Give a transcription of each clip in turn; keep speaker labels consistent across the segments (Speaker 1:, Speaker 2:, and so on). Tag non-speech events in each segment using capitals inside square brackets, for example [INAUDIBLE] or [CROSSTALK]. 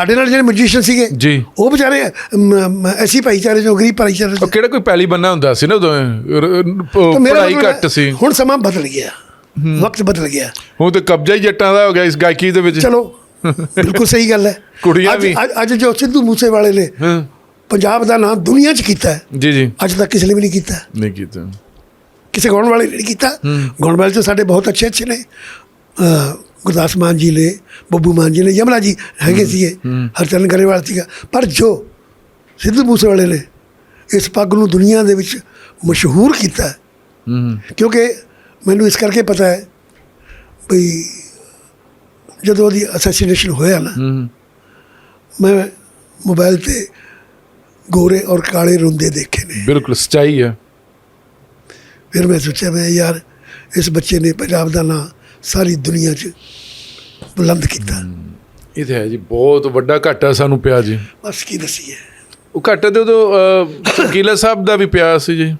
Speaker 1: ਸਾਡੇ ਨਾਲ ਜਿਹੜੇ ਮਿਊਜ਼ੀਸ਼ੀਅਨ ਸੀਗੇ
Speaker 2: ਜੀ।
Speaker 1: ਉਹ ਵਿਚਾਰੇ ਅਸੀਂ ਭਾਈਚਾਰੇ ਚੋਂ ਗਰੀਬ ਭਾਈਚਾਰੇ
Speaker 2: ਉਹ
Speaker 1: ਚੋਂ
Speaker 2: ਕਿਹੜਾ ਕੋਈ ਪੈਲੀ ਬੰਨਾ ਹੁੰਦਾ ਸੀ ਨਾ ਉਦੋਂ?
Speaker 1: ਮਤਲਬ
Speaker 2: ਘੱਟ ਸੀ।
Speaker 1: ਹੁਣ ਸਮਾਂ ਬਦਲ ਗਿਆ। ਵਕਤ ਬਦਲ ਗਿਆ।
Speaker 2: ਹੁਣ ਤੇ ਕਬਜ਼ਾ ਹੀ ਜੱਟਾਂ ਦਾ ਹੋ ਗਿਆ ਇਸ ਗਾਇਕੀ ਦੇ ਵਿੱਚ।
Speaker 1: ਚਲੋ ਬਿਲਕੁਲ ਸਹੀ ਗੱਲ ਹੈ।
Speaker 2: ਕੁੜੀਆਂ ਵੀ।
Speaker 1: ਅੱਜ- ਜੋ ਸਿੱਧੂ ਮੂਸੇ ਵਾਲੇ ਨੇ ਪੰਜਾਬ ਦਾ ਨਾਮ ਦੁਨੀਆ 'ਚ ਕੀਤਾ ਹੈ।
Speaker 2: ਜੀ ਜੀ।
Speaker 1: ਅੱਜ ਤੱਕ ਕਿਸੇ ਨੇ ਵੀ ਨਹੀਂ ਕੀਤਾ।
Speaker 2: ਨਹੀਂ ਕੀਤਾ।
Speaker 1: ਕਿਸੇ ਗਾਉਣ ਵਾਲੇ ਨੇ ਨਹੀਂ ਕੀਤਾ। ਗਾਉਣ ਵਾਲੇ ਤਾਂ ਸਾਡੇ ਬਹੁਤ ਅੱਛੇ ਅੱਛੇ ਨੇ ਗੁਰਦਾਸ ਮਾਨ ਜੀ ਨੇ ਬੱਬੂ ਮਾਨ ਜੀ ਨੇ ਯਮਲਾ ਜੀ ਹੈਗੇ ਸੀਗੇ ਹਰਚਰਨ ਗਰੇਵਾਲ ਸੀਗਾ। ਪਰ ਜੋ ਸਿੱਧੂ ਮੂਸੇ ਵਾਲੇ ਨੇ ਇਸ ਪੱਗ ਨੂੰ ਦੁਨੀਆ ਦੇ ਵਿੱਚ ਮਸ਼ਹੂਰ ਕੀਤਾ ਕਿਉਂਕਿ ਮੈਨੂੰ ਇਸ ਕਰਕੇ ਪਤਾ ਹੈ ਵੀ ਜਦੋਂ ਉਹਦੀ ਅਸੈਸੀਨੇਸ਼ਨ ਹੋਇਆ ਨਾ ਮੈਂ ਮੋਬਾਈਲ ਤੇ ਗੋਰੇ ਔਰ ਕਾਲੇ ਰੁੰਦੇ ਦੇਖੇ ਨੇ।
Speaker 2: ਬਿਲਕੁਲ ਸਚਾਈ ਹੈ।
Speaker 1: ਫਿਰ ਮੈਂ ਸੋਚਿਆ ਮੈਂ ਯਾਰ ਇਸ ਬੱਚੇ ਨੇ ਪੰਜਾਬ ਦਾ ਨਾਂ ਸਾਰੀ ਦੁਨੀਆ 'ਚ ਬੁਲੰਦ ਕੀਤਾ।
Speaker 2: ਇਹ ਤੇ ਹੈ ਜੀ ਬਹੁਤ ਵੱਡਾ ਘਾਟਾ ਸਾਨੂੰ ਪਿਆ ਜੀ।
Speaker 1: ਬਸ ਕੀ ਦਸੀਏ।
Speaker 2: ਉਹ ਘਾਟਾ ਤੇ ਉਦੋਂ ਚਮਕੀਲਾ ਸਾਹਿਬ ਦਾ ਵੀ ਪਿਆ ਸੀ ਜੀ।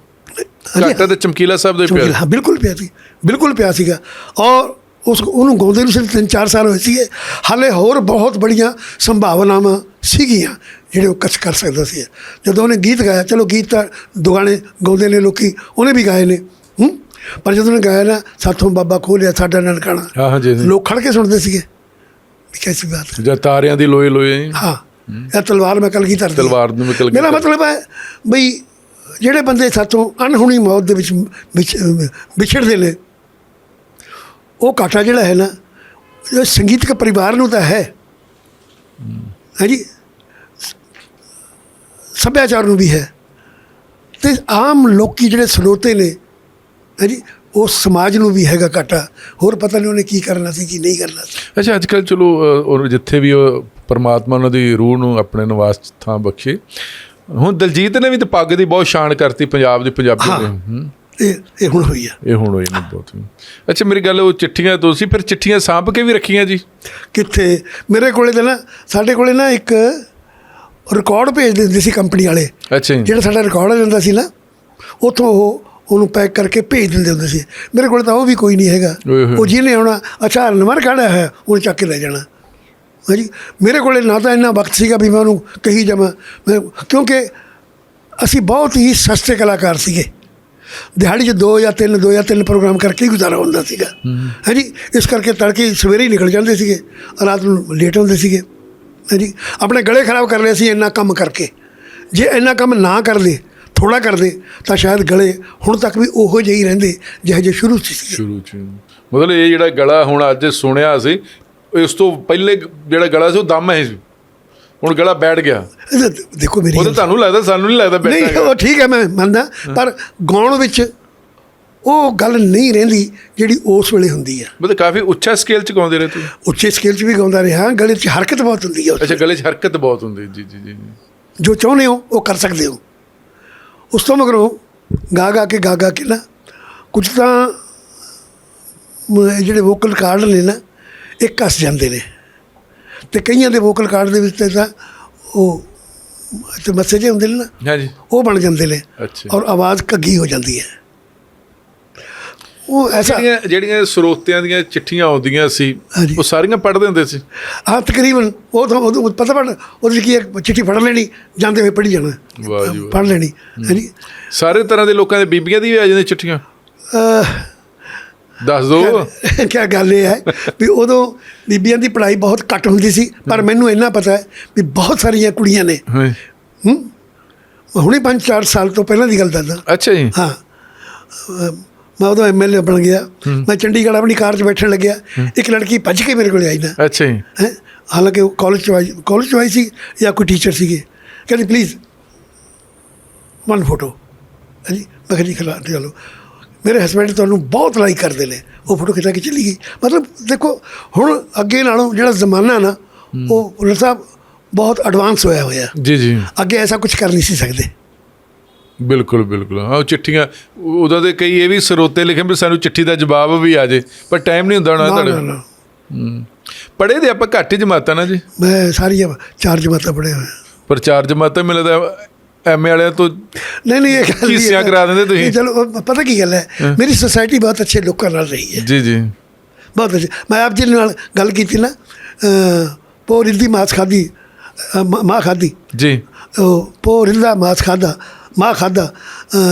Speaker 2: ਘਾਟਾ ਤੇ ਚਮਕੀਲਾ ਸਾਹਿਬ ਦਾ ਵੀ ਪਿਆ।
Speaker 1: ਹਾਂ ਬਿਲਕੁਲ ਪਿਆ ਸੀ। ਬਿਲਕੁਲ ਪਿਆ ਸੀਗਾ। ਔਰ ਉਸ ਉਹਨੂੰ ਗਾਉਂਦੇ ਨੂੰ ਸਿਰਫ ਤਿੰਨ ਚਾਰ ਸਾਲ ਹੋਏ ਸੀਗੇ। ਹਾਲੇ ਹੋਰ ਬਹੁਤ ਬੜੀਆਂ ਸੰਭਾਵਨਾਵਾਂ ਸੀਗੀਆਂ ਜਿਹੜੇ ਉਹ ਕੱਚ ਕਰ ਸਕਦਾ ਸੀ। ਜਦੋਂ ਉਹਨੇ ਗੀਤ ਗਾਇਆ ਚਲੋ ਗੀਤ ਤਾਂ ਦੁਗਾਣੇ ਗਾਉਂਦੇ ਨੇ ਲੋਕੀ ਉਹਨੇ ਵੀ ਗਾਏ ਨੇ। ਪਰ ਜਦੋਂ ਉਹਨੇ ਗਾਇਆ ਨਾ ਸਾਥੋਂ ਬਾਬਾ ਖੋਲਿਆ ਸਾਡਾ ਨਨਕਾਣਾ।
Speaker 2: ਹਾਂ ਹਾਂ ਜੀ।
Speaker 1: ਲੋਕ ਖੜ ਕੇ ਸੁਣਦੇ ਸੀਗੇ। ਕੈਸੀ ਬਾਤ ਹੈ
Speaker 2: ਜਾਂ ਤਾਰਿਆਂ ਦੀ ਲੋਏ ਲੋਏ
Speaker 1: ਹਾਂ। ਇਹ ਤਲਵਾਰ ਮੈਂ ਕੀ ਧਰਦੀ
Speaker 2: ਤਲਵਾਰ ਨੂੰ ਕਲਗੀ
Speaker 1: ਮੇਰਾ ਮਤਲਬ ਹੈ ਬਈ ਜਿਹੜੇ ਬੰਦੇ ਸਾਥੋਂ ਅਣਹੁਣੀ ਮੌਤ ਦੇ ਵਿੱਚ ਵਿਛ- ਵਿਛੜਦੇ ਨੇ ਉਹ ਕਾਟਾ ਜਿਹੜਾ ਹੈ ਨਾ ਜੋ ਸੰਗੀਤਕ ਪਰਿਵਾਰ ਨੂੰ ਤਾਂ ਹੈ। ਹੈ ਜੀ? ਸੱਭਿਆਚਾਰ ਨੂੰ ਵੀ ਹੈ। ਤੇ ਆਮ ਲੋਕੀ ਜਿਹੜੇ ਸਰੋਤੇ ਨੇ ਹੈ ਜੀ ਉਹ ਸਮਾਜ ਨੂੰ ਵੀ ਹੈਗਾ ਕਾਟਾ ਹੋਰ ਪਤਾ ਨਹੀਂ ਉਹਨੇ ਕੀ ਕਰਨਾ ਸੀ ਕੀ ਨਹੀਂ ਕਰਨਾ ਸੀ।
Speaker 2: ਅੱਛਾ ਅੱਜ ਕੱਲ ਚਲੋ ਉਹ ਜਿੱਥੇ ਵੀ ਉਹ ਪਰਮਾਤਮਾ ਉਹਨਾਂ ਦੀ ਰੂਹ ਨੂੰ ਆਪਣੇ ਨਿਵਾਸ ਥਾਂ ਬਖਸ਼ੇ। ਹੁਣ ਦਲਜੀਤ ਨੇ ਵੀ ਤੇ ਪੱਗ ਦੀ ਬਹੁਤ ਸ਼ਾਨ ਕਰਤੀ ਪੰਜਾਬ ਦੇ ਪੰਜਾਬੀ
Speaker 1: ਹੂੰ। ਇਹ ਇਹ ਹੁਣ ਹੋਈ ਆ।
Speaker 2: ਇਹ ਹੁਣ ਹੋਈ ਨੇ ਬਹੁਤ ਅੱਛਾ ਮੇਰੀ ਗੱਲ ਉਹ ਚਿੱਠੀਆਂ ਤੁਸੀਂ ਫਿਰ ਚਿੱਠੀਆਂ ਸਾਂਭ ਕੇ ਵੀ ਰੱਖੀਆਂ ਜੀ?
Speaker 1: ਕਿੱਥੇ? ਮੇਰੇ ਕੋਲੇ ਤਾਂ ਨਾ ਸਾਡੇ ਕੋਲੇ ਨਾ ਇੱਕ ਰਿਕਾਰਡ ਭੇਜ ਦਿੰਦੇ ਸੀ ਕੰਪਨੀ ਵਾਲੇ।
Speaker 2: ਅੱਛਾ
Speaker 1: ਜਿਹੜਾ ਸਾਡਾ ਰਿਕਾਰਡ ਜਾਂਦਾ ਸੀ ਨਾ ਉੱਥੋਂ ਉਹ ਉਹਨੂੰ ਪੈਕ ਕਰਕੇ ਭੇਜ ਦਿੰਦੇ ਹੁੰਦੇ ਸੀ। ਮੇਰੇ ਕੋਲ ਤਾਂ ਉਹ ਵੀ ਕੋਈ ਨਹੀਂ ਹੈਗਾ। ਉਹ ਜਿਹਨੇ ਆਉਣਾ ਅੱਛਾ ਨੰਬਰ ਕਾੜਾ ਹੈ? ਉਹ ਚੱਕ ਕੇ ਲੈ ਜਾਣਾ। ਹਾਂਜੀ। ਮੇਰੇ ਕੋਲੇ ਨਾ ਤਾਂ ਇੰਨਾ ਵਕਤ ਸੀਗਾ ਵੀ ਮੈਂ ਉਹਨੂੰ ਕਹੀ ਜਾਵਾਂ। ਕਿਉਂਕਿ ਅਸੀਂ ਬਹੁਤ ਹੀ ਸਸਤੇ ਕਲਾਕਾਰ ਸੀਗੇ। ਦਿਹਾੜੀ 'ਚ ਦੋ ਜਾਂ ਤਿੰਨ ਦੋ ਜਾਂ ਤਿੰਨ ਪ੍ਰੋਗਰਾਮ ਕਰਕੇ ਹੀ ਗੁਜ਼ਾਰਾ ਹੁੰਦਾ ਸੀਗਾ। ਹਾਂਜੀ। ਇਸ ਕਰਕੇ ਤੜਕੇ ਸਵੇਰੇ ਹੀ ਨਿਕਲ ਜਾਂਦੇ ਸੀਗੇ। ਰਾਤ ਨੂੰ ਲੇਟ ਹੁੰਦੇ ਸੀਗੇ। ਹਾਂਜੀ। ਆਪਣੇ ਗਲੇ ਖਰਾਬ ਕਰ ਲਏ ਸੀ ਇੰਨਾ ਕੰਮ ਕਰਕੇ। ਜੇ ਇੰਨਾ ਕੰਮ ਨਾ ਕਰਦੇ ਥੋੜਾ ਕਰਦੇ ਤਾਂ ਸ਼ਾਇਦ ਗਲੇ ਹੁਣ ਤੱਕ ਵੀ ਉਹੋ ਜਿਹੇ ਹੀ ਰਹਿੰਦੇ ਜਿਹੇ ਜਿਹੇ ਸ਼ੁਰੂ ਸੀ
Speaker 2: ਸ਼ੁਰੂ ਚ। ਮਤਲਬ ਇਹ ਜਿਹੜਾ ਗਲਾ ਹੁਣ ਅੱਜ ਸੁਣਿਆ ਸੀ ਇਸ ਤੋਂ ਪਹਿਲੇ ਜਿਹੜਾ ਗਲਾ ਸੀ ਉਹ ਦਮ ਹੈ ਸੀ। ਹੁਣ ਗਲਾ ਬੈਠ ਗਿਆ।
Speaker 1: ਦੇਖੋ ਮੇਰੀ
Speaker 2: ਉਹ ਤੁਹਾਨੂੰ ਲੱਗਦਾ ਸਾਨੂੰ ਨਹੀਂ ਲੱਗਦਾ
Speaker 1: ਨਹੀਂ
Speaker 2: ਬੈਠਾ
Speaker 1: ਉਹ ਠੀਕ ਹੈ ਮੈਂ ਮੰਨਦਾ ਪਰ ਗਾਉਣ ਵਿੱਚ ਉਹ ਗੱਲ ਨਹੀਂ ਰਹਿੰਦੀ ਜਿਹੜੀ ਉਸ ਵੇਲੇ ਹੁੰਦੀ ਆ।
Speaker 2: ਮਤਲਬ ਕਾਫੀ ਉੱਚਾ ਸਕੇਲ ਚ ਗਾਉਂਦੇ ਰਹੇ ਤੁਸੀਂ?
Speaker 1: ਉੱਚੇ ਸਕੇਲ 'ਚ ਵੀ ਗਾਉਂਦਾ ਰਿਹਾ ਗਲੇ 'ਚ ਹਰਕਤ ਬਹੁਤ ਹੁੰਦੀ ਉਸ
Speaker 2: ਅੱਛਾ ਗਲੇ 'ਚ ਹਰਕਤ ਬਹੁਤ ਹੁੰਦੀ ਜੀ ਜੀ ਜੀ। ਜੋ
Speaker 1: ਚਾਹੁੰਦੇ ਹੋ ਉਹ ਕਰ ਸਕਦੇ ਹੋ। ਉਸ ਤੋਂ ਮਗਰੋਂ ਗਾ ਗਾ ਕੇ ਗਾ ਗਾ ਕੇ ਨਾ ਕੁਝ ਤਾਂ ਜਿਹੜੇ ਵੋਕਲ ਕਾਰਡ ਨੇ ਨਾ ਇਹ ਕੱਸ ਜਾਂਦੇ ਨੇ। ਤੇ ਕਈਆਂ ਦੇ ਵੋਕਲ ਕਾਰਡ ਦੇ ਵਿੱਚ ਤਾਂ ਉਹ ਤੇ ਮੱਸੇ ਜਿਹੇ ਹੁੰਦੇ ਨੇ ਨਾ
Speaker 2: ਹਾਂਜੀ।
Speaker 1: ਉਹ ਬਣ ਜਾਂਦੇ ਨੇ
Speaker 2: ਅੱਛਾ।
Speaker 1: ਔਰ ਆਵਾਜ਼ ਘੱਗੀ ਹੋ ਜਾਂਦੀ ਹੈ। ਉਹ ਐਸਾ
Speaker 2: ਜਿਹੜੀਆਂ ਜਿਹੜੀਆਂ ਸਰੋਤਿਆਂ ਦੀਆਂ ਚਿੱਠੀਆਂ ਆਉਂਦੀਆਂ ਸੀ
Speaker 1: ਹਾਂਜੀ।
Speaker 2: ਉਹ ਸਾਰੀਆਂ ਪੜ੍ਹਦੇ ਹੁੰਦੇ ਸੀ?
Speaker 1: ਹਾਂ ਤਕਰੀਬਨ ਉਹ ਤਾਂ ਉਦੋਂ ਪਤਾ ਪੜ ਉਹਦੇ 'ਚ ਕੀ ਹੈ ਚਿੱਠੀ ਫੜ ਲੈਣੀ ਜਾਂਦੇ ਹੋਏ ਪੜ੍ਹੀ ਜਾਣਾ।
Speaker 2: ਵਾਹ ਜੀ ਵਾਹ।
Speaker 1: ਪੜ੍ਹ ਲੈਣੀ ਹਾਂਜੀ।
Speaker 2: ਸਾਰੇ ਤਰ੍ਹਾਂ ਦੇ ਲੋਕਾਂ ਦੇ ਬੀਬੀਆਂ ਦੀ ਵੀ ਆ ਜਾਂਦੀਆਂ ਚਿੱਠੀਆਂ?
Speaker 1: ਅਹ,
Speaker 2: ਦੱਸ ਦਿਓ
Speaker 1: ਕਿਆ ਗੱਲ ਇਹ ਹੈ ਵੀ ਉਦੋਂ ਬੀਬੀਆਂ ਦੀ ਪੜ੍ਹਾਈ ਬਹੁਤ ਘੱਟ ਹੁੰਦੀ ਸੀ ਪਰ ਮੈਨੂੰ ਇੰਨਾ ਪਤਾ ਹੈ ਵੀ ਬਹੁਤ ਸਾਰੀਆਂ ਕੁੜੀਆਂ ਨੇ।
Speaker 2: ਹਾਂ।
Speaker 1: ਹੁਣੇ 5-4 ਸਾਲ ਤੋਂ ਪਹਿਲਾਂ ਦੀ ਗੱਲ ਦੱਸਦਾ।
Speaker 2: ਅੱਛਾ ਜੀ।
Speaker 1: ਹਾਂ। ਮੈਂ ਉਦੋਂ ਐਮਐਲਏ ਬਣ ਗਿਆ। ਮੈਂ ਚੰਡੀਗੜ੍ਹ ਆਪਣੀ ਕਾਰ 'ਚ ਬੈਠਣ ਲੱਗਿਆ। ਇੱਕ ਲੜਕੀ ਭੱਜ ਕੇ ਮੇਰੇ ਕੋਲ ਆਈ ਨਾ।
Speaker 2: ਅੱਛਾ ਜੀ।
Speaker 1: ਹੈ? ਹਾਲਾਂਕਿ ਉਹ ਕਾਲਜ ਚ ਆਈ ਕਾਲਜ ਚ ਆਈ ਸੀ ਜਾਂ ਕੋਈ ਟੀਚਰ ਸੀਗੇ। ਕਹਿੰਦੀ ਪਲੀਜ਼ ਵਨ ਫੋਟੋ ਹਾਂਜੀ ਮੈਂ ਕਿਹਾ ਜੀ ਖਿਲਾ ਚਲੋ। ਮੇਰੇ ਹਸਬੰਡ ਤੁਹਾਨੂੰ ਬਹੁਤ ਲਾਈਕ ਕਰਦੇ ਨੇ। ਉਹ ਫੋਟੋ ਖਿਚਾ ਕੇ ਚਲੀ ਗਈ। ਮਤਲਬ ਦੇਖੋ ਹੁਣ ਅੱਗੇ ਨਾਲੋਂ ਜਿਹੜਾ ਜ਼ਮਾਨਾ ਨਾ ਉਹ ਸਾਹਿਬ ਬਹੁਤ ਐਡਵਾਂਸ ਹੋਇਆ ਹੋਇਆ।
Speaker 2: ਜੀ ਜੀ।
Speaker 1: ਅੱਗੇ ਐਸਾ ਕੁਝ ਕਰ ਨਹੀਂ ਸੀ ਸਕਦੇ।
Speaker 2: ਬਿਲਕੁਲ ਬਿਲਕੁਲ। ਹਾਂ ਉਹ ਚਿੱਠੀਆਂ ਉਹਦਾ ਦੇ ਕਈ ਇਹ ਵੀ ਸਰੋਤੇ ਲਿਖੇ ਵੀ ਸਾਨੂੰ ਚਿੱਠੀ ਦਾ ਜਵਾਬ ਵੀ ਆ ਜੇ ਪਰ ਟਾਈਮ ਨਹੀਂ ਹੁੰਦਾ
Speaker 1: ਨਾ
Speaker 2: ਤੁਹਾਡੇ
Speaker 1: ਨਾ
Speaker 2: ਪੜ੍ਹੇ ਦੇ ਆਪਾਂ ਘੱਟ ਹੀ ਜਮਾਤਾਂ ਨਾ ਜੀ?
Speaker 1: ਮੈਂ ਸਾਰੀਆਂ ਚਾਰ ਜਮਾਤਾਂ ਪੜ੍ਹੇ ਹੋਏ
Speaker 2: ਪਰ ਚਾਰ ਜਮਾਤਾਂ ਮਿਲਦਾ ਐਮਏ ਵਾਲਿਆਂ ਤੋਂ
Speaker 1: ਨਹੀਂ ਨਹੀਂ ਇਹ ਗੱਲ ਨਹੀਂ ਹੈ।
Speaker 2: ਕੀਸੀਆਂ ਕਰਾ ਦਿੰਦੇ ਤੁਸੀਂ।
Speaker 1: ਚਲੋ ਪਤਾ ਕੀ ਗੱਲ ਹੈ? ਮੇਰੀ ਸੋਸਾਇਟੀ ਬਹੁਤ ਅੱਛੇ ਲੋਕਾਂ ਨਾਲ ਰਹੀ ਹੈ।
Speaker 2: ਜੀ ਜੀ।
Speaker 1: ਬਹੁਤ ਅੱਛਾ। ਮੈਂ ਆਪ ਜੀ ਨਾਲ ਗੱਲ ਕੀਤੀ ਨਾ ਅ, ਪੋ ਰਿੱਧੀ ਮਾਸ ਖਾਦੀ ਮ- ਖਾਦੀ
Speaker 2: ਜੀ।
Speaker 1: ਉਹ ਪੋ ਰਿੰਦਾ ਮਾਸ ਖਾਦਾ ਮਾਂ ਖਾਦਾ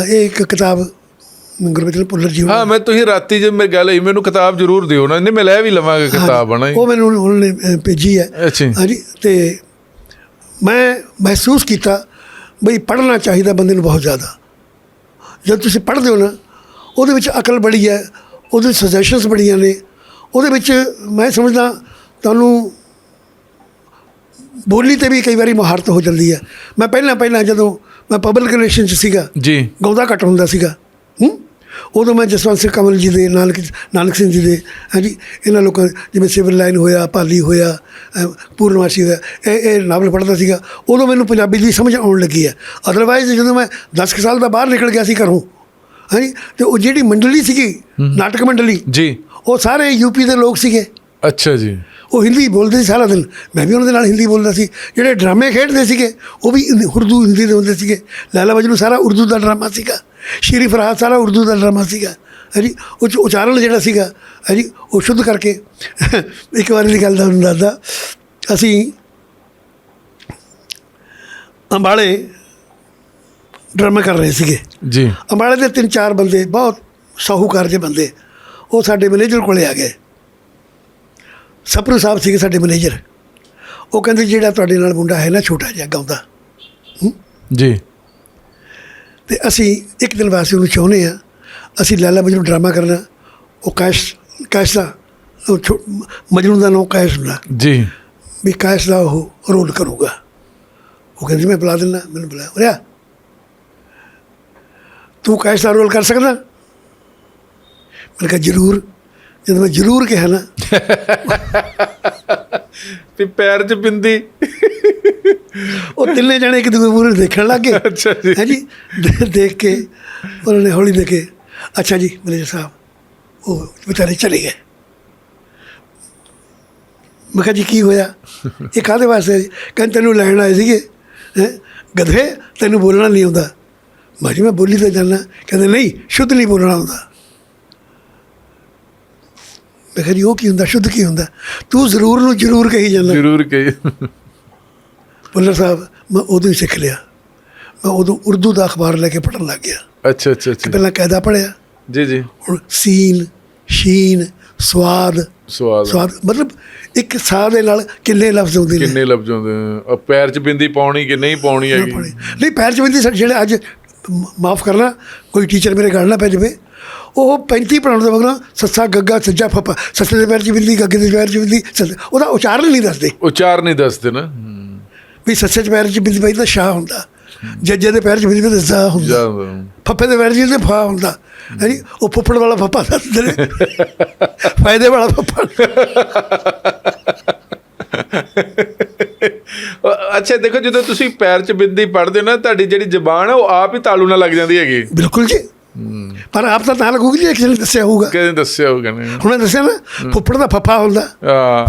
Speaker 1: ਇਹ ਇੱਕ ਕਿਤਾਬ ਗੁਰਬਚਨ ਭੁੱਲਰ ਜੀ
Speaker 2: ਹਾਂ ਮੈਂ ਤੁਸੀਂ ਰਾਤੀ ਜੇ ਮੇਰੀ ਗੱਲ ਹੋਈ ਮੈਨੂੰ ਕਿਤਾਬ ਜ਼ਰੂਰ ਦਿਓ ਨਾ ਨਹੀਂ ਮੈਂ ਲੈ ਵੀ ਲਵਾਂਗਾ ਕਿਤਾਬ ਹਨਾ।
Speaker 1: ਉਹ ਮੈਨੂੰ ਉਹਨਾਂ ਭੇਜੀ ਹੈ। ਹਾਂਜੀ ਤੇ ਮੈਂ ਮਹਿਸੂਸ ਕੀਤਾ ਬਈ ਪੜ੍ਹਨਾ ਚਾਹੀਦਾ ਬੰਦੇ ਨੂੰ ਬਹੁਤ ਜ਼ਿਆਦਾ ਜਦ ਤੁਸੀਂ ਪੜ੍ਹਦੇ ਹੋ ਨਾ ਉਹਦੇ ਵਿੱਚ ਅਕਲ ਬੜੀ ਹੈ ਉਹਦੇ ਸਜੈਸ਼ਨਸ ਬੜੀਆਂ ਨੇ ਉਹਦੇ ਵਿੱਚ ਮੈਂ ਸਮਝਦਾ ਤੁਹਾਨੂੰ ਬੋਲੀ ਤੇ ਵੀ ਕਈ ਵਾਰੀ ਮੁਹਾਰਤ ਹੋ ਜਾਂਦੀ ਹੈ ਮੈਂ ਪਹਿਲਾਂ ਪਹਿਲਾਂ ਜਦੋਂ ਮੈਂ ਪਬਲਿਕ ਰਿਲੇਸ਼ਨ ਚ ਸੀਗਾ।
Speaker 2: ਜੀ।
Speaker 1: ਗਾਉਂਦਾ ਘੱਟ ਹੁੰਦਾ ਸੀਗਾ। ਹੂੰ? ਉਦੋਂ ਮੈਂ ਜਸਵੰਤ ਸਿੰਘ ਕਮਲ ਜੀ ਦੇ ਨਾਨਕ ਨਾਨਕ ਸਿੰਘ ਜੀ ਦੇ ਹਾਂਜੀ ਇਹਨਾਂ ਲੋਕਾਂ ਜਿਵੇਂ ਸਿਵਲ ਲਾਈਨ ਹੋਇਆ ਪਾਲੀ ਹੋਇਆ ਪੂਰਨਮਾਸ਼ੀ ਹੋਇਆ ਇਹ ਇਹ ਨਾਵਲ ਪੜ੍ਹਦਾ ਸੀਗਾ। ਉਦੋਂ ਮੈਨੂੰ ਪੰਜਾਬੀ ਦੀ ਸਮਝ ਆਉਣ ਲੱਗੀ ਹੈ। ਅਦਰਵਾਈਜ਼ ਜਦੋਂ ਮੈਂ 10 ਕੁ ਸਾਲ ਦਾ ਬਾਹਰ ਨਿਕਲ ਗਿਆ ਸੀ ਘਰੋਂ ਹਾਂਜੀ ਤੇ ਉਹ ਜਿਹੜੀ ਮੰਡਲੀ ਸੀਗੀ ਨਾਟਕ ਮੰਡਲੀ
Speaker 2: ਜੀ।
Speaker 1: ਉਹ ਸਾਰੇ ਯੂਪੀ ਦੇ ਲੋਕ ਸੀਗੇ।
Speaker 2: ਅੱਛਾ ਜੀ।
Speaker 1: ਉਹ ਹਿੰਦੀ ਬੋਲਦੇ ਸੀ ਸਾਰਾ ਦਿਨ। ਮੈਂ ਵੀ ਉਹਨਾਂ ਦੇ ਨਾਲ ਹਿੰਦੀ ਬੋਲਦਾ ਸੀ। ਜਿਹੜੇ ਡਰਾਮੇ ਖੇਡਦੇ ਸੀਗੇ ਉਹ ਵੀ ਉਰਦੂ ਹਿੰਦੀ ਦੇ ਹੁੰਦੇ ਸੀਗੇ। ਲੈਲਾ ਮਜਨੂ ਸਾਰਾ ਉਰਦੂ ਦਾ ਡਰਾਮਾ ਸੀਗਾ। ਸ਼ੀਰੀ ਫਰਹਾਦ ਸਾਰਾ ਉਰਦੂ ਦਾ ਡਰਾਮਾ ਸੀਗਾ। ਹਾਂਜੀ ਉਹ ਉਚਾਰਨ ਜਿਹੜਾ ਸੀਗਾ ਹਾਂਜੀ ਉਹ ਸ਼ੁੱਧ ਕਰਕੇ [LAUGHS] ਇੱਕ ਵਾਰੀ ਦੀ ਗੱਲ ਦਾ ਦੱਸਦਾ। ਅਸੀਂ ਅੰਬਾਲੇ ਡਰਾਮਾ ਕਰ ਰਹੇ ਸੀਗੇ।
Speaker 2: ਜੀ।
Speaker 1: ਅੰਬਾਲੇ ਦੇ ਤਿੰਨ ਚਾਰ ਬੰਦੇ ਬਹੁਤ ਸਾਹੂਕਾਰ ਜਿਹੇ ਬੰਦੇ। ਉਹ ਸਾਡੇ ਮੈਨੇਜਰ ਕੋਲੇ ਆ ਗਏ। ਸਪਰੂ ਸਾਹਿਬ ਸੀਗੇ ਸਾਡੇ ਮੈਨੇਜਰ। ਉਹ ਕਹਿੰਦੇ ਜਿਹੜਾ ਤੁਹਾਡੇ ਨਾਲ ਮੁੰਡਾ ਹੈ ਨਾ ਛੋਟਾ ਜਿਹਾ ਗਾਉਂਦਾ।
Speaker 2: ਜੀ।
Speaker 1: ਤੇ ਅਸੀਂ ਇੱਕ ਦਿਨ ਵਾਸਤੇ ਉਹਨੂੰ ਚਾਹੁੰਦੇ ਆ ਅਸੀਂ ਲੈਲਾ ਮਜਨੂ ਡਰਾਮਾ ਕਰਨਾ ਉਹ ਕੈਸ਼ ਕੈਸ਼ ਦਾ ਉਹ ਮਜਨੂ ਦਾ ਨਾਮ ਕੈਸ਼ ਹੁੰਦਾ।
Speaker 2: ਜੀ।
Speaker 1: ਵੀ ਕੈਸ਼ ਦਾ ਉਹ ਰੋਲ ਕਰੂਗਾ। ਉਹ ਕਹਿੰਦੇ ਮੈਂ ਬੁਲਾ ਦਿੰਦਾ ਮੈਨੂੰ ਬੁਲਾਇਆ ਉਰਿਆ ਤੂੰ ਕੈਸ਼ ਦਾ ਰੋਲ ਕਰ ਸਕਦਾ? ਮੈਂ ਕਿਹਾ ਜ਼ਰੂਰ। ਜਦੋਂ ਮੈਂ ਜ਼ਰੂਰ ਕਿਹਾ ਨਾ।
Speaker 2: ਤੇ ਪੈਰ 'ਚ ਬਿੰਦੀ।
Speaker 1: ਉਹ ਤਿੰਨੇ ਜਣੇ ਇੱਕ ਦੂਜੇ ਮੂਹਰੇ ਦੇਖਣ ਲੱਗ
Speaker 2: ਅੱਛਾ ਜੀ।
Speaker 1: ਹਾਂਜੀ ਦੇਖ ਕੇ ਉਹਨਾਂ ਨੇ ਹੌਲੀ ਦੇ ਕੇ ਅੱਛਾ ਜੀ ਮੈਨੇਜਰ ਸਾਹਿਬ ਉਹ ਵਿਚਾਰੇ ਚਲੇ ਗਏ। ਮੈਂ ਕਿਹਾ ਜੀ ਕੀ ਹੋਇਆ? ਇਹ ਕਾਹਦੇ ਵਾਸਤੇ? ਕਹਿੰਦੇ ਤੈਨੂੰ ਲੈਣ ਆਏ ਸੀਗੇ। ਹੈਂ? ਗਧੇ ਤੈਨੂੰ ਬੋਲਣਾ ਨਹੀਂ ਆਉਂਦਾ। ਮੈਂ ਜੀ ਮੈਂ ਬੋਲੀ ਤਾਂ ਜਾਣਾ ਕਹਿੰਦੇ ਨਹੀਂ ਸ਼ੁੱਧ ਨਹੀਂ ਬੋਲਣਾ ਆਉਂਦਾ। ਮੈਂ ਕਿਹਾ ਜੀ ਉਹ ਕੀ ਹੁੰਦਾ? ਸ਼ੁੱਧ ਕੀ ਹੁੰਦਾ? ਤੂੰ ਜ਼ਰੂਰ ਨੂੰ ਜ਼ਰੂਰ ਕਹੀ ਜਾਂਦਾ।
Speaker 2: ਜ਼ਰੂਰ ਕਹੀ।
Speaker 1: ਭੁੱਲਰ ਸਾਹਿਬ ਮੈਂ ਉਦੋਂ ਹੀ ਸਿੱਖ ਲਿਆ। ਮੈਂ ਉਦੋਂ ਉਰਦੂ ਦਾ ਅਖਬਾਰ ਲੈ ਕੇ ਪੜ੍ਹਨ ਲੱਗ ਗਿਆ।
Speaker 2: ਅੱਛਾ ਅੱਛਾ ਅੱਛਾ।
Speaker 1: ਪਹਿਲਾਂ ਕਾਇਦਾ ਪੜ੍ਹਿਆ।
Speaker 2: ਜੀ ਜੀ।
Speaker 1: ਹੁਣ ਸੀਨ ਸ਼ੀਨ ਸਵਾਦ।
Speaker 2: ਸਵਾਦ।
Speaker 1: ਸਵਾਦ ਮਤਲਬ ਇੱਕ ਸਾਹ ਦੇ ਨਾਲ ਕਿੰਨੇ ਲਫ਼ਜ਼ ਹੁੰਦੇ ਨੇ।
Speaker 2: ਕਿੰਨੇ ਲਫ਼ਜ਼ ਹੁੰਦੇ? ਅਹ ਪੈਰ 'ਚ ਬਿੰਦੀ ਪਾਉਣੀ ਕਿ ਨਹੀਂ ਪਾਉਣੀ ਹੈਗੀ।
Speaker 1: ਨਹੀਂ ਪੈਰ ਚ ਬਿੰਦੀ ਜਿਹੜੇ ਅੱਜ ਮਾਫ ਕਰਨਾ ਕੋਈ ਟੀਚਰ ਮੇਰੇ ਗੱਲ ਨਾ ਪੈ ਜਾਵੇ। ਉਹ 35 ਪੜਾਉਣ ਦਾ ਮਗਰ ਸੱਸਾ ਗੱਗਾ ਸੱਜਾ ਫੱਪਾ ਸੱਸੇ ਦੇ ਪੈਰ ਚ ਬਿੰਦੀ ਗੱਗੇ ਦੇ ਪੈਰ ਚ ਬਿੰਦੀ ਸੱਸੇ- ਉਹਦਾ ਉਚਾਰਨ ਨਹੀਂ ਦੱਸਦੇ।
Speaker 2: ਉਚਾਰ ਨਹੀਂ ਦੱਸਦੇ ਨਾ। ਹੂੰ।
Speaker 1: ਵੀ ਸੱਸੇ ਚ ਪੈਰ ਚ ਬਿੰਦੀ ਪਈ ਤਾਂ ਸ਼ਾਹ ਹੁੰਦਾ। ਜੱਜੇ ਦੇ ਪੈਰ ਚ ਬਿੰਦੀ ਪਈ ਤਾਂ ਹੁੰਦਾ। ਫੱਫੇ ਦੇ ਵੈਰ ਜੀ ਤੇ ਫਾ ਹੁੰਦਾ। ਹੈਨੀ ਉਹ ਫੁੱਫੜ ਵਾਲਾ ਫੱਫਾ ਦੱਸਦੇ ਨੇ। ਫਾਇਦੇ ਵਾਲਾ
Speaker 2: ਅ- ਅੱਛਾ ਦੇਖੋ ਜਦੋਂ ਤੁਸੀਂ ਪੈਰ 'ਚ ਬਿੰਦੀ ਪੜਦੇ ਹੋ ਨਾ ਤੁਹਾਡੀ ਜਿਹੜੀ ਜ਼ਬਾਨ ਹੈ ਉਹ ਆਪ ਹੀ ਤਾਲੂ ਨਾਲ ਲੱਗ ਜਾਂਦੀ ਹੈਗੀ।
Speaker 1: ਬਿਲਕੁਲ ਜੀ। ਪਰ ਆਪ ਤਾਂ ਤਾਂ ਲੱਗੂਗੀ ਜੀ ਕਿਸੇ ਨੇ ਦੱਸਿਆ ਹੋਊਗਾ।
Speaker 2: ਕਿਹਨੇ ਦੱਸਿਆ ਹੋਗਾ ਨੇ।
Speaker 1: ਹੁਣ ਦੱਸਿਆ ਨਾ ਫੁੱਫੜ ਦਾ ਫੱਫਾ ਹੁੰਦਾ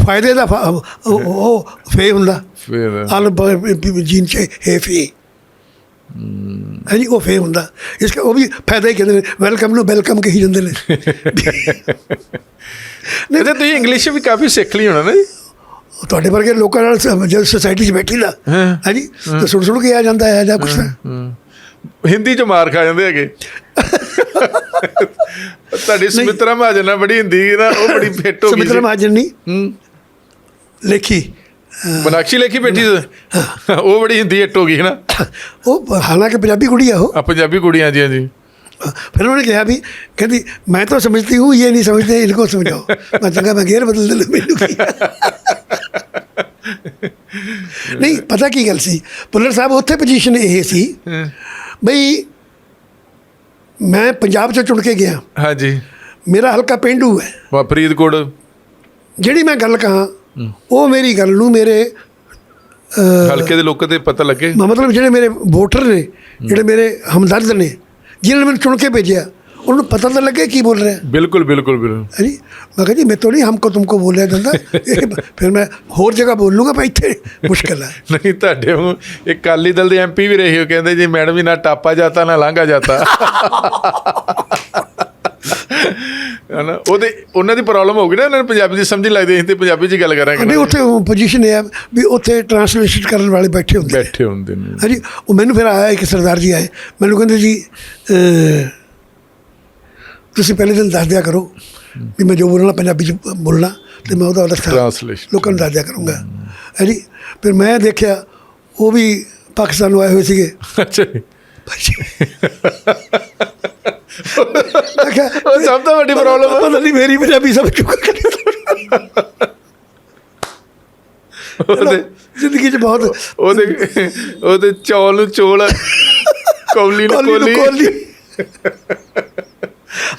Speaker 1: ਫਾਇਦੇ ਦਾ ਫਾ- ਉਹ ਫੇ ਹੁੰਦਾ।
Speaker 2: ਫਿਰ।
Speaker 1: ਅਲ ਜੀਨ ਚ ਹੈ ਫੇ। ਹਾਂਜੀ ਉਹ ਫੇ ਹੁੰਦਾ। ਇਸ ਕਾ ਉਹ ਵੀ ਫਾਇਦਾ ਹੀ ਕਹਿੰਦੇ ਨੇ ਵੈਲਕਮ ਨੂੰ ਵੈਲਕਮ ਕਹੀ ਜਾਂਦੇ ਨੇ। [LAUGHS]
Speaker 2: ਅੱਛਾ ਤੁਸੀਂ ਇੰਗਲਿਸ਼ ਵੀ ਕਾਫੀ ਸਿੱਖ ਲਈ ਹੋਣਾ ਨਾ ਜੀ।
Speaker 1: ਤੁਹਾਡੇ ਵਰਗੇ ਲੋਕਾਂ ਨਾਲ ਜਦ ਸੋਸਾਇਟੀ 'ਚ ਬੈਠੀ ਦਾ। ਹਾਂਜੀ ਤਾਂ ਸੁਣ ਸੁਣ ਕੇ ਆ ਜਾਂਦਾ ਹੈ ਜਾਂ ਕੁਛ
Speaker 2: ਹਿੰਦੀ 'ਚ ਮਾਰ ਖਾ ਜਾਂਦੇ ਹੈਗੇ ਤੁਹਾਡੀ ਸੁਮਿਤਰਾ ਮਹਾਜਨ ਨਾਲ ਬੜੀ ਹਿੰਦੀ ਨਾ ਉਹ ਬੜੀ [LAUGHS] ਫਿੱਟ ਹੋ ਗਈ
Speaker 1: ਸੁਮਿਤਰਾ
Speaker 2: ਸੀ
Speaker 1: ਮਹਾਜਨ ਨਹੀਂ
Speaker 2: ਹੂੰ
Speaker 1: ਲੇਖੀ
Speaker 2: ਮਨਾਕਸ਼ੀ ਲੇਖੀ ਬੈਠੀ ਸੀ ਉਹ ਬੜੀ ਹਿੰਦੀ ਹਿੱਟ ਹੋ ਗਈ ਨਾ
Speaker 1: ਉਹ ਹਾਲਾਂਕਿ ਪੰਜਾਬੀ ਕੁੜੀ ਆ ਉਹ
Speaker 2: ਆ ਪੰਜਾਬੀ ਕੁੜੀਆਂ ਜੀ ਜੀ
Speaker 1: फिर उन्होंने कहा भी कहती मैं तो समझती हूँ ये नहीं समझते इनको समझाओ मैं चंगा मैं गेर बदल दे मैनू [LAUGHS] की ਨਹੀਂ ਪਤਾ ਕੀ ਗੱਲ ਸੀ ਪੁੱਲਰ ਸਾਹਿਬ ਉੱਥੇ ਪੋਜੀਸ਼ਨ ਇਹ ਸੀ ਬਈ ਮੈਂ ਪੰਜਾਬ ਚੋਂ ਚੁਣ ਕੇ ਗਿਆ।
Speaker 2: ਹਾਂਜੀ।
Speaker 1: ਮੇਰਾ ਹਲਕਾ ਪਿੰਡੂ ਹੈ।
Speaker 2: ਵਾ ਫਰੀਦਕੋਟ।
Speaker 1: ਜਿਹੜੀ ਮੈਂ ਗੱਲ ਕਹਾਂ ਉਹ ਮੇਰੀ ਗੱਲ ਨੂੰ ਮੇਰੇ
Speaker 2: ਹਲਕੇ ਦੇ ਲੋਕਾਂ ਤੇ ਪਤਾ ਲੱਗੇ?
Speaker 1: ਮਤਲਬ ਜਿਹੜੇ ਮੇਰੇ ਵੋਟਰ ਨੇ ਜਿਹੜੇ ਮੇਰੇ ਹਮਦਰਦ ਨੇ ਜਿਨ੍ਹਾਂ ਨੇ ਮੈਨੂੰ ਚੁਣ ਕੇ ਭੇਜਿਆ ਉਹਨੂੰ ਪਤਾ ਤਾਂ ਲੱਗੇ ਕੀ ਬੋਲ ਰਿਹਾ
Speaker 2: ਬਿਲਕੁਲ ਬਿਲਕੁਲ
Speaker 1: ਬਿਲਕੁਲ ਹਾਂਜੀ ਮੈਂ ਕਿਹਾ ਜੀ ਮੈਂ ਤੋਂ ਨਹੀਂ ਹਮਕੋ ਤੁਮਕੋ ਬੋਲਿਆ ਜਾਂਦਾ ਫਿਰ ਮੈਂ ਹੋਰ ਜਗ੍ਹਾ ਬੋਲੂਗਾ ਪਰ ਇੱਥੇ ਮੁਸ਼ਕਲ ਹੈ
Speaker 2: ਨਹੀਂ ਤੁਹਾਡੇ ਨੂੰ ਇੱਕ ਕਾਲੀ ਦਲ ਦੇ ਐਮਪੀ ਵੀ ਰਹੇ ਹੋ ਕਹਿੰਦੇ ਜੀ ਮੈਡਮ ਜੀ ਨਾ ਟਾਪਾ ਜਾਤਾ ਨਾ ਲਾਂਗਾ ਜਾਤਾ ਹਨਾ ਉਹਦੇ ਉਹਨਾਂ ਦੀ ਪ੍ਰੋਬਲਮ ਹੋ ਗਈ ਨਾ ਉਹਨਾਂ ਨੂੰ ਪੰਜਾਬੀ ਦੀ ਸਮਝ ਲੱਗਦੀ ਅਸੀਂ ਤੇ ਪੰਜਾਬੀ 'ਚ ਗੱਲ ਕਰਾਂਗੇ
Speaker 1: ਨਹੀਂ ਉੱਥੇ ਪੋਜੀਸ਼ਨ ਇਹ ਹੈ ਵੀ ਉੱਥੇ ਟਰਾਂਸਲੇਸ਼ਨ ਕਰਨ ਵਾਲੇ ਬੈਠੇ ਹੁੰਦੇ
Speaker 2: ਬੈਠੇ ਹੁੰਦੇ ਨੇ
Speaker 1: ਹਾਂਜੀ ਉਹ ਮੈਨੂੰ ਫਿਰ ਆਇਆ ਇੱਕ ਸਰਦਾਰ ਜੀ ਆਏ ਮੈਨੂੰ ਕਹਿੰਦੇ ਜੀ ਤੁਸੀਂ ਪਹਿਲੇ ਦਿਨ ਦੱਸ ਦਿਆ ਕਰੋ ਵੀ ਮੈਂ ਜੋ ਬੋਲਣਾ ਪੰਜਾਬੀ ਚ ਬੋਲਣਾ ਤੇ ਮੈਂ ਉਹਦਾ ਅਰਥ
Speaker 2: Translation.
Speaker 1: ਲੋਕਾਂ ਨੂੰ ਦੱਸ ਦਿਆ ਕਰੂੰਗਾ। ਹਾਂਜੀ ਫਿਰ ਮੈਂ ਦੇਖਿਆ ਉਹ ਵੀ ਪਾਕਿਸਤਾਨ ਨੂੰ ਆਏ ਹੋਏ ਸੀਗੇ।
Speaker 2: ਅੱਛਾ ਜੀ।
Speaker 1: ਮੈਂ ਕਿਹਾ
Speaker 2: ਉਹ ਸਭ ਤੋਂ ਵੱਡੀ ਪ੍ਰੋਬਲਮ
Speaker 1: ਪਤਾ ਨਹੀਂ ਮੇਰੀ ਪੰਜਾਬੀ ਸਮਝ ਚੁੱਕਾ
Speaker 2: ਉਹਦੇ
Speaker 1: ਜ਼ਿੰਦਗੀ 'ਚ ਬਹੁਤ
Speaker 2: ਉਹਦੇ ਉਹਦੇ ਚੌਲ ਨੂੰ ਚੋਲ ਕੌਲੀ ਨੂੰ
Speaker 1: ਕੋਲੀ ਨੂੰ
Speaker 2: ਕੋਲੀ।
Speaker 1: ਕੋਲੀ।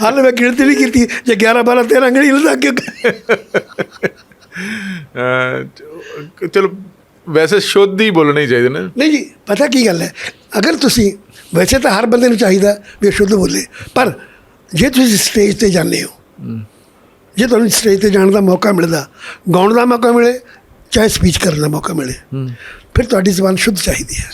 Speaker 1: ਹਾਲੇ ਮੈਂ ਗਿਣਤੀ ਨਹੀਂ ਕੀਤੀ ਜੇ 11 12 13 ਅੰਗੜੀ ਲੱਗ
Speaker 2: ਚ- ਚਲੋ ਵੈਸੇ ਸ਼ੁੱਧ ਹੀ ਬੋਲਣੇ ਚਾਹੀਦੇ ਨੇ।
Speaker 1: ਨਹੀਂ ਜੀ ਪਤਾ ਕੀ ਗੱਲ ਹੈ? ਅਗਰ ਤੁਸੀਂ ਵੈਸੇ ਤਾਂ ਹਰ ਬੰਦੇ ਨੂੰ ਚਾਹੀਦਾ ਵੀ ਸ਼ੁੱਧ ਬੋਲੇ ਪਰ ਜੇ ਤੁਸੀਂ ਸਟੇਜ ਤੇ ਜਾਂਦੇ ਹੋ ਜੇ ਤੁਹਾਨੂੰ ਸਟੇਜ ਤੇ ਜਾਣ ਦਾ ਮੌਕਾ ਮਿਲਦਾ ਗਾਉਣ ਦਾ ਮੌਕਾ ਮਿਲੇ ਚਾਹੇ ਸਪੀਚ ਕਰਨ ਦਾ ਮੌਕਾ ਮਿਲੇ ਫਿਰ ਤੁਹਾਡੀ ਜ਼ੁਬਾਨ ਸ਼ੁੱਧ ਚਾਹੀਦੀ ਹੈ।